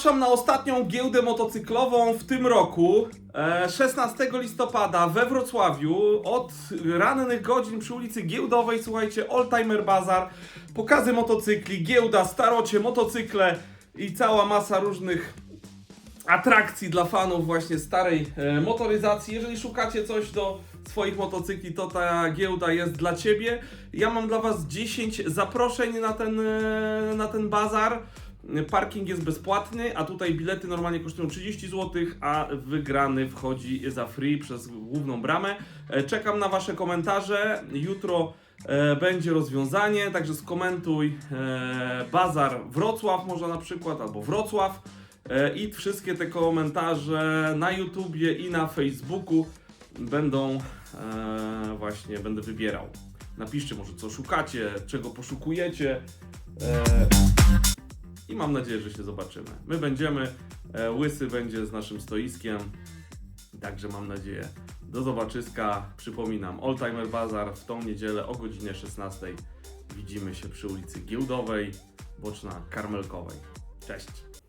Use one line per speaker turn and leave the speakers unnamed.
Zapraszam na ostatnią giełdę motocyklową w tym roku. E, 16 listopada we Wrocławiu od rannych godzin przy ulicy Giełdowej, słuchajcie, Oldtimer Bazar, pokazy motocykli, giełda, starocie, motocykle i cała masa różnych atrakcji dla fanów właśnie starej e, motoryzacji. Jeżeli szukacie coś do swoich motocykli, to ta giełda jest dla Ciebie. Ja mam dla Was 10 zaproszeń na ten, e, na ten bazar. Parking jest bezpłatny, a tutaj bilety normalnie kosztują 30 zł, a wygrany wchodzi za free przez główną bramę. E, Czekam na Wasze komentarze. Jutro e, będzie rozwiązanie, także skomentuj e, Bazar Wrocław może na przykład, albo Wrocław. I wszystkie te komentarze na YouTubie i na Facebooku będą właśnie, będę wybierał. Napiszcie może co szukacie, czego poszukujecie. I mam nadzieję, że się zobaczymy. My będziemy, e, Łysy będzie z naszym stoiskiem. Także mam nadzieję. Do zobaczyska. Przypominam, Oldtimer Bazar w tą niedzielę o godzinie 16. Widzimy się przy ulicy Giełdowej, boczna Karmelkowej. Cześć!